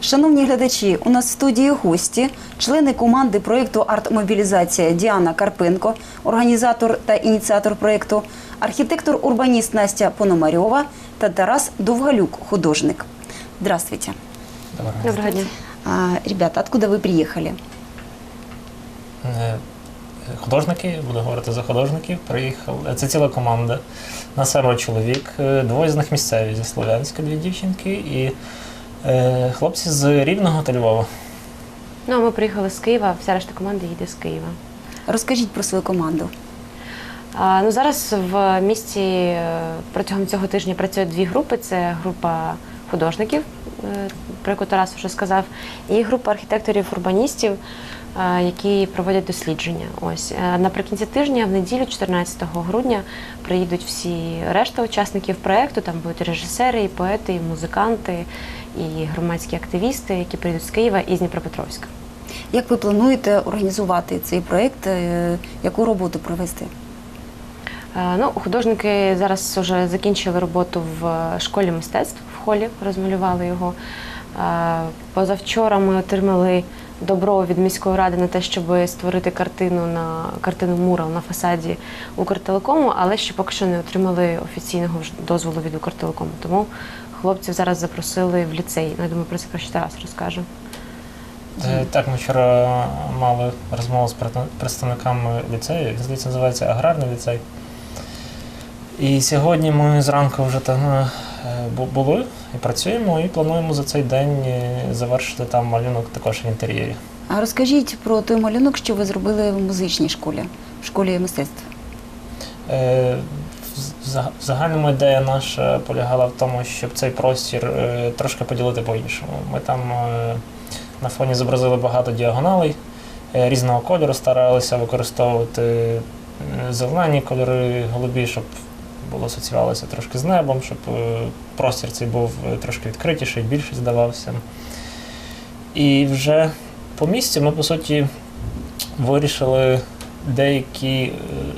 Шановні глядачі, у нас в студії гості, члени команди проєкту «Артмобілізація» Діана Карпенко, організатор та ініціатор проєкту, архітектор-урбаніст Настя Пономарьова та Тарас Довгалюк, художник. Здравствуйте. Доброго. Дня. Ребята, откуда вы приехали? Е, Художники, буду говорити за художників, приїхали. Це ціла команда. На семеро чоловік. Е, Двоє з них місцеві зі Слов'янська, дві дівчинки, і е, хлопці з Рівного та Львова. Ну, а ми приїхали з Києва, вся решта команди їде з Києва. Розкажіть про свою команду. А, ну, зараз в місті е, протягом цього тижня працюють дві групи: це група художників, е, про яку Тарас вже сказав, і група архітекторів-урбаністів, які проводять дослідження. Ось Е, наприкінці тижня, в неділю, 14 грудня, приїдуть всі решта учасників проєкту. Там будуть режисери, і поети, і музиканти, і громадські активісти, які приїдуть з Києва і з Дніпропетровська. Як ви плануєте організувати цей проєкт? е, Яку роботу провести? Е, Ну, художники зараз вже закінчили роботу в школі мистецтв в холі, розмалювали його. Е, Позавчора ми отримали добро від міської ради на те, щоб створити картину на картину мурал на фасаді Укртелекому, але ще поки що не отримали офіційного дозволу від Укртелекому. Тому хлопців зараз запросили в ліцей. Ну, я думаю, про це краще Тарас розкаже. Так, ми вчора мали розмову з пред- представниками ліцею, здається, називається Аграрний ліцей. І сьогодні ми зранку вже там були і працюємо, і плануємо за цей день е, завершити там малюнок також в інтер'єрі. А розкажіть про той малюнок, що ви зробили в музичній школі, в школі мистецтв. Е, в загальному ідея наша полягала в тому, щоб цей простір е, трошки поділити по-іншому. Ми там е, на фоні зобразили багато діагоналей е, різного кольору, старалися використовувати е, зелені кольори, голубі, щоб було асоціювалося трошки з небом, щоб е, простір цей був е, трошки відкритіший, більший здавався. І вже по місці ми, по суті, вирішили деякі е,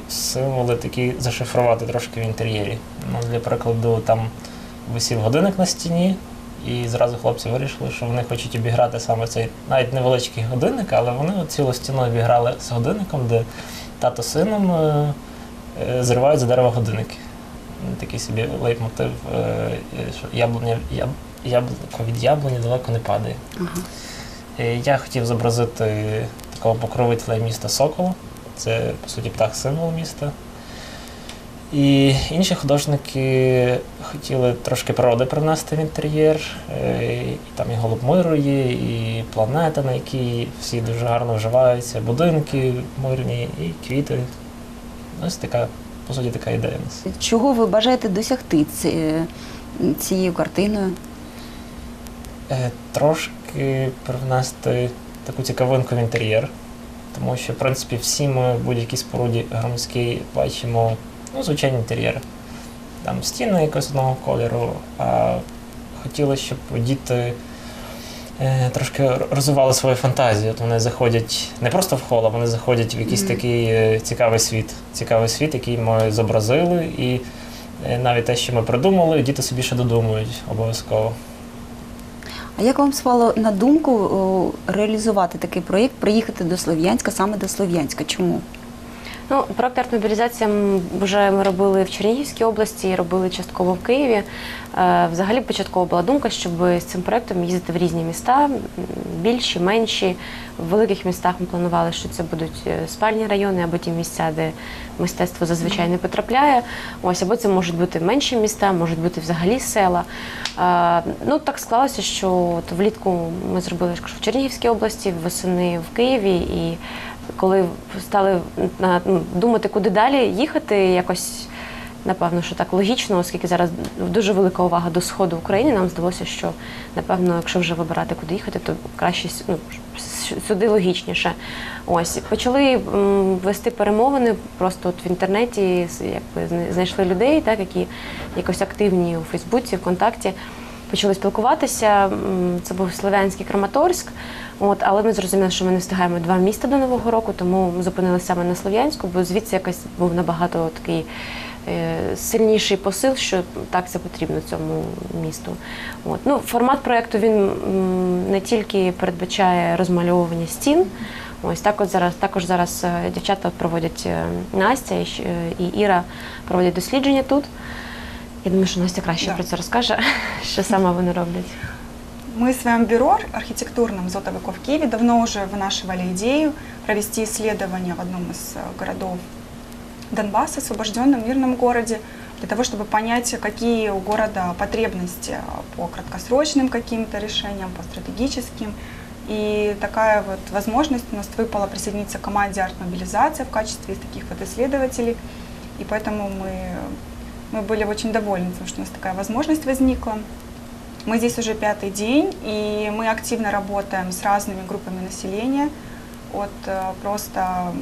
символи такі зашифрувати трошки в інтер'єрі. Ну, для прикладу, там висів годинник на стіні, і зразу хлопці вирішили, що вони хочуть обіграти саме цей навіть невеличкий годинник, але вони цілу стіну обіграли з годинником, де тато сином зривають з дерева годинники. Такий собі лейтмотив, е, що яблуня, яб, яблуко від яблуні далеко не падає. Ага. Е, Я хотів зобразити такого покровителя міста Сокола. Це, по суті, птах символ міста. І інші художники хотіли трошки природи привнести в інтер'єр. Е, І там і голуб миру є, і планета, на якій всі дуже гарно вживаються, будинки мирні і квіти. Ось така, по суті, така ідея у нас. Чого ви бажаєте досягти ці- цією картиною? Е, Трошки привнести таку цікавинку в інтер'єр, тому що, в принципі, всі ми в будь-якій споруді громадській бачимо ну, звичайні інтер'єри. Там стіни якогось одного кольору, а хотілося, щоб діти трошки розвивали свою фантазію. От вони заходять не просто в хол, а вони заходять в якийсь такий е, цікавий світ. Цікавий світ, який ми зобразили, і е, навіть те, що ми придумали, діти собі ще додумують обов'язково. А як вам спало на думку реалізувати такий проєкт, приїхати до Слов'янська, саме до Слов'янська? Чому? Ну, проект «Артмобілізація» вже ми робили в Чернігівській області, робили частково в Києві. Е, Взагалі початкова була думка, щоб з цим проектом їздити в різні міста, більші, менші. В великих містах ми планували, що це будуть е, спальні райони або ті місця, де мистецтво зазвичай не потрапляє. Ось або це можуть бути менші міста, можуть бути взагалі села. Е, Ну так склалося, що от влітку ми зробили в Чернігівській області, восени в Києві і коли стали ну, думати, куди далі їхати, якось напевно, що так логічно, оскільки зараз дуже велика увага до сходу України, нам здалося, що напевно, якщо вже вибирати, куди їхати, то краще ну, сюди логічніше. Ось почали вести перемовини просто от в інтернеті, якби знайшли людей, так які якось активні у Фейсбуці, ВКонтакті. Почали спілкуватися. Це був Слов'янський Краматорськ. От, але ми зрозуміли, що ми не встигаємо два міста до Нового року, тому зупинилися саме на Слов'янську, бо звідси якось був набагато такий е, сильніший посил, що так це потрібно цьому місту. От. Ну, формат проєкту він не тільки передбачає розмальовування стін. Ось так от зараз також зараз е, дівчата проводять е, Настя і, Іра проводять дослідження тут. Я думаю, що Настя краще Да. про це розкаже, що саме вони роблять. Мы в своем бюро архитектурном Зотовико в Киеве давно уже вынашивали идею провести исследование в одном из э, городов Донбасса, освобожденном мирном городе, для того, чтобы понять, какие у города потребности э, по краткосрочным каким-то решениям, по стратегическим. И такая вот возможность у нас выпала присоединиться к команде арт-мобилизация в качестве таких вот исследователей. И поэтому мы, мы были очень довольны, тем, что у нас такая возможность возникла. Мы здесь уже пятый день, и мы активно работаем с разными группами населения, от э, просто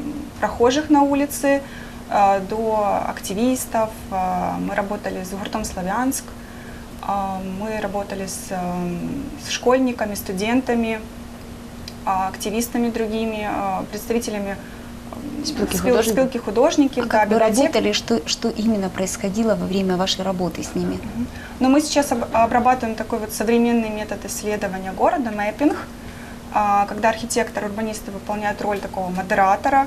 прохожих на улице э, до активистов. Э, Мы работали с гуртом «Славянск», мы работали с, с школьниками, студентами, а, активистами другими, представителями Спилки спил- художников. спилки художники, А да, как вы работали, что, что именно происходило во время вашей работы с ними? Но мы сейчас об- обрабатываем такой вот современный метод исследования города, мэппинг, а, когда архитектор, урбанисты выполняют роль такого модератора,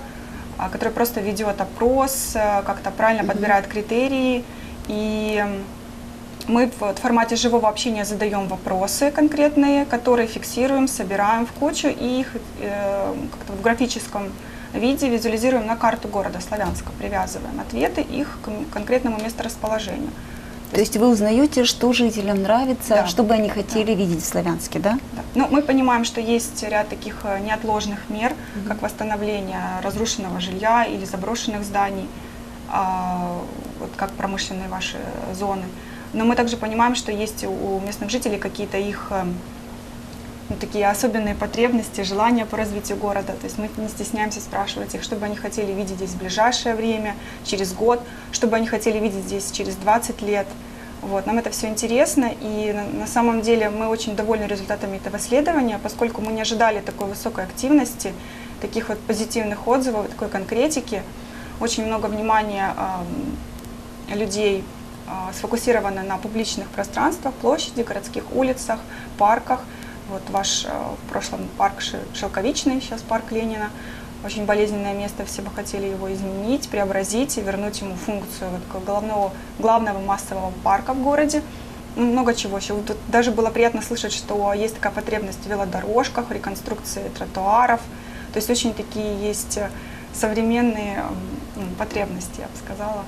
а, который просто ведет опрос, а, как-то правильно подбирает критерии. И мы в формате живого общения задаем вопросы конкретные, которые фиксируем, собираем в кучу и их э, как-то в графическом виде визуализируем на карту города Славянска, привязываем ответы их к конкретному месторасположению. То есть вы узнаете, что жителям нравится, Да. что бы они хотели видеть в Славянске, да? Да. Ну, мы понимаем, что есть ряд таких э, неотложных мер, как восстановление разрушенного жилья или заброшенных зданий, а, вот как промышленные ваши зоны. Но мы также понимаем, что есть у местных жителей какие-то их э, ну, такие особенные потребности, желания по развитию города. То есть мы не стесняемся спрашивать их, что бы они хотели видеть здесь в ближайшее время, через год, что бы они хотели видеть здесь через 20 лет. Вот, нам это все интересно, и на, самом деле мы очень довольны результатами этого исследования, поскольку мы не ожидали такой высокой активности, таких вот позитивных отзывов, такой конкретики. Очень много внимания ам, людей а, сфокусировано на публичных пространствах, площади, городских улицах, парках. Вот ваш а, в прошлом парк Шелковичный, сейчас парк Ленина. Очень болезненное место, все бы хотели его изменить, преобразить и вернуть ему функцию вот головного, главного массового парка в городе. Ну, Много чего еще. Тут даже было приятно слышать, что есть такая потребность в велодорожках, реконструкции тротуаров. То есть очень такие есть э, современные м, потребности, я бы сказала,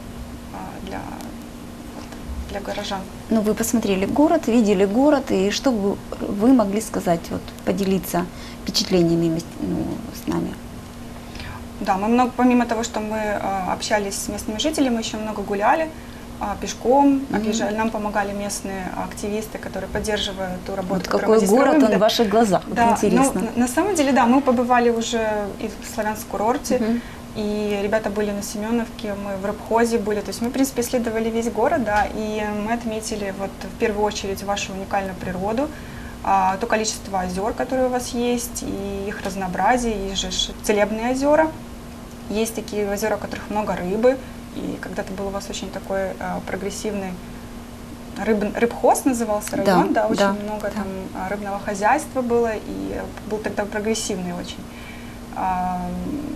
а, для, для горожан. Ну, вы посмотрели город, видели город, и что бы вы могли сказать, вот, поделиться впечатлениями ну, с нами? Да, мы много, помимо того, что мы э, общались с местными жителями, мы еще много гуляли а, пешком, объезжали, нам помогали местные активисты, которые поддерживают ту работу, Вот какой мы город он Да. в ваших глазах, вот Да, интересно. ну, на, на самом деле, да, мы побывали уже и в Славянск курорте, Мгм. И ребята были на Семеновке, мы в Рыбхозе были, то есть мы, в принципе, исследовали весь город, да, и мы отметили вот в первую очередь вашу уникальную природу, а, то количество озер, которые у вас есть, и их разнообразие, есть же целебные озера, есть такие озера, у которых много рыбы, и когда-то был у вас очень такой а, прогрессивный рыб, рыбхоз назывался район, Да, да, очень да, много да. там рыбного хозяйства было, и был тогда прогрессивный очень.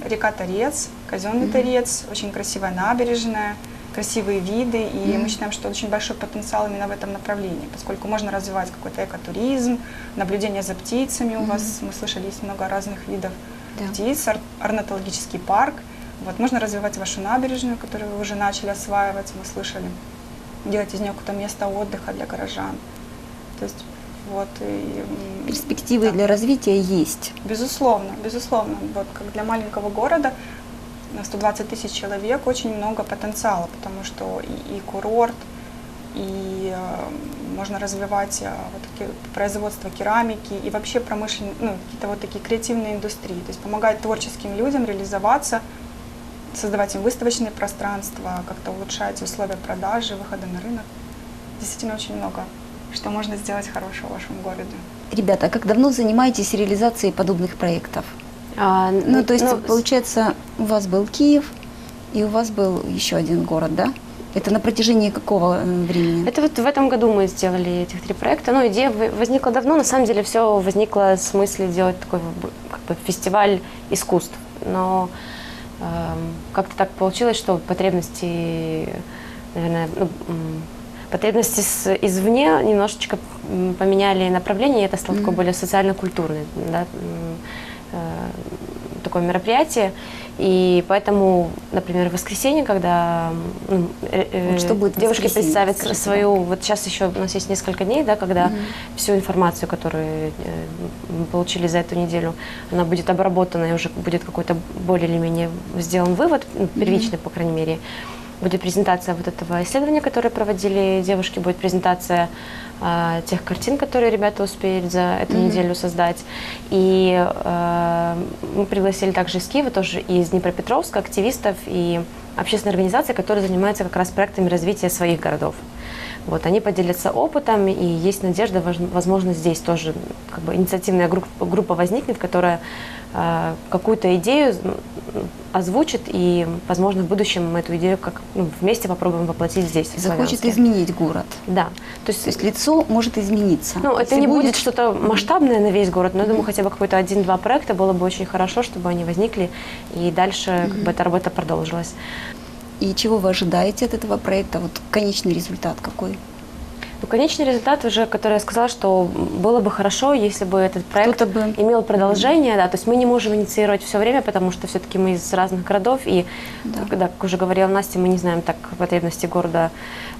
Река Торец, казенный Мгм. Торец, очень красивая набережная, красивые виды, и Мгм. мы считаем, что очень большой потенциал именно в этом направлении, поскольку можно развивать какой-то экотуризм, наблюдение за птицами у Мгм. вас, мы слышали, есть много разных видов Да. птиц, ор- орнитологический парк. Вот, можно развивать вашу набережную, которую вы уже начали осваивать, мы слышали, делать из нее какое-то место отдыха для горожан. То есть вот и, Перспективы да. для развития есть. Безусловно, безусловно. Вот как для маленького города на 120 тысяч человек очень много потенциала, потому что и, и курорт, и э, можно развивать э, вот такие производство керамики и вообще промышленные, ну, какие-то вот такие креативные индустрии. То есть помогать творческим людям реализоваться, создавать им выставочные пространства, как-то улучшать условия продажи, выхода на рынок. Действительно очень много, что можно сделать хорошего в вашем городе. Ребята, а как давно занимаетесь реализацией подобных проектов? А, Ну, то есть, ну, получается, у вас был Киев, и у вас был еще один город, да? Это на протяжении какого э, времени? Это вот в этом году мы сделали этих три проекта. Ну, идея возникла давно. На самом деле все возникло с мысли делать такой как бы фестиваль искусств. Но эм, как-то так получилось, что потребности, наверное, ну, потребности с, извне немножечко поменяли направление, и это стало такое более социально-культурное да, э, такое мероприятие. И поэтому, например, в воскресенье, когда м, э, э, Вот что будет девушки представят скажите, свою, вот сейчас еще у нас есть несколько дней, да, когда всю информацию, которую мы получили за эту неделю, она будет обработана и уже будет какой-то более или менее сделан вывод, ну, первичный, по крайней мере. Будет презентация вот этого исследования, которое проводили девушки, будет презентация а, тех картин, которые ребята успеют за эту неделю создать. И э, мы пригласили также из Киева, тоже из Днепропетровска, активистов и общественной организации, которые занимаются как раз проектами развития своих городов. Вот, они поделятся опытом, и есть надежда, возможно, здесь тоже как бы инициативная группа, возникнет, которая э, какую-то идею озвучит, и, возможно, в будущем мы эту идею как ну, вместе попробуем воплотить здесь. Захочет изменить город. Да. То есть, То есть лицо может измениться. ну, это Если не будет что-то масштабное на весь город, но я думаю, хотя бы какой-то один-два проекта было бы очень хорошо, чтобы они возникли, и дальше как бы эта работа продолжилась. И чего вы ожидаете от этого проекта? Вот конечный результат какой? Ну, конечный результат уже, который я сказала, что было бы хорошо, если бы этот проект бы- имел продолжение, да, то есть мы не можем инициировать все время, потому что все-таки мы из разных городов, и, Да. когда, как уже говорила Настя, мы не знаем так потребности города,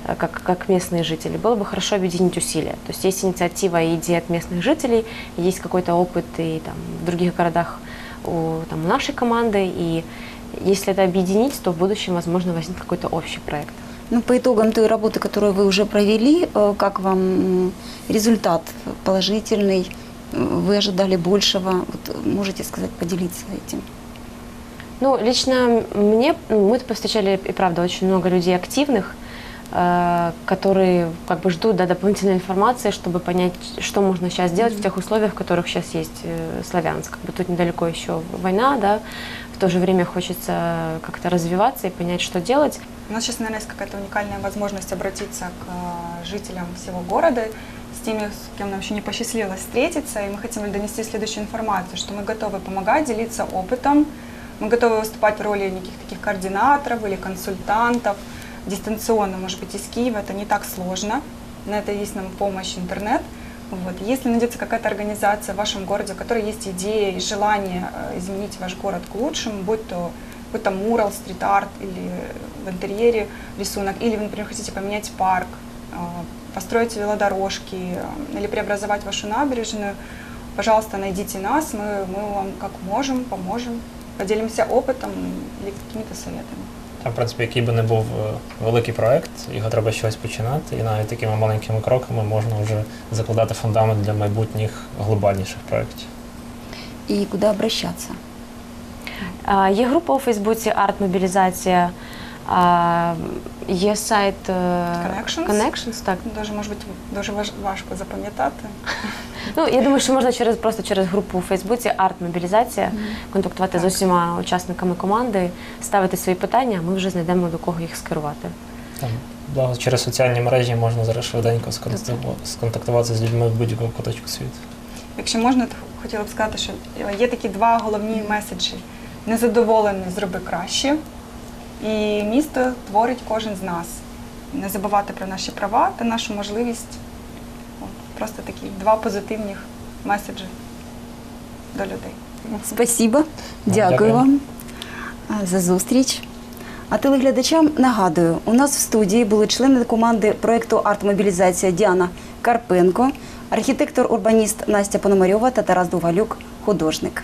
э, как, как местные жители. Было бы хорошо объединить усилия. То есть есть инициатива и идея от местных жителей, есть какой-то опыт и там, в других городах у, там, у нашей команды, и если это объединить, то в будущем, возможно, возникнет какой-то общий проект. Ну, по итогам той работы, которую вы уже провели, э, как вам результат положительный? Э, Вы ожидали большего? Вот э, можете сказать, поделиться этим? Ну, лично мне, ну, мы повстречали, и правда, очень много людей активных, которые как бы ждут да, дополнительной информации, чтобы понять, что можно сейчас делать в тех условиях, в которых сейчас есть Славянск. Как бы тут недалеко еще война, да, в то же время хочется как-то развиваться и понять, что делать. У нас сейчас, наверное, есть какая-то уникальная возможность обратиться к э, жителям всего города, с теми, с кем нам еще не посчастливилось встретиться, и мы хотим донести следующую информацию, что мы готовы помогать, делиться опытом, мы готовы выступать в роли неких таких координаторов или консультантов, дистанционно, может быть, из Киева, это не так сложно, на это есть нам помощь интернет. Вот. Если найдется какая-то организация в вашем городе, у которой есть идея и желание э, изменить ваш город к лучшему, будь то какой-то мурал, стрит-арт или в интерьере рисунок, или вы, например, хотите поменять парк, э, построить велодорожки э, или преобразовать вашу набережную, пожалуйста, найдите нас, мы, мы вам как можем, поможем, поделимся опытом или какими-то советами. В принципі, який би не був е, великий проект, його треба щось починати, і навіть такими маленькими кроками можна вже закладати фундамент для майбутніх глобальніших проєктів. І куди обращатися? Є група у Фейсбуці Арт-мобілізація, а, є сайт е, Connections? Connections, так. Дуже, може бути, дуже важ- важко запам'ятати. Ну, я думаю, що можна через просто через групу у Фейсбуці Арт-мобілізація контактувати з усіма учасниками команди, ставити свої питання, а ми вже знайдемо до кого їх скерувати. Там, благо, через соціальні мережі можна зараз швиденько сконтакту- сконтактуватися з людьми в будь-якому куточку світу. Якщо можна, то хотіла б сказати, що є такі два головні меседжі: незадоволений зроби краще, і місто творить кожен з нас. Не забувати про наші права та нашу можливість. От, просто такі два позитивних меседжі до людей. Спасибо, Дякую. дякую вам за зустріч. А телеглядачам нагадую, у нас в студії були члени команди проєкту «Арт-мобілізація» Діана Карпенко, архітектор-урбаніст Настя Пономарьова та Тарас Дугалюк, художник.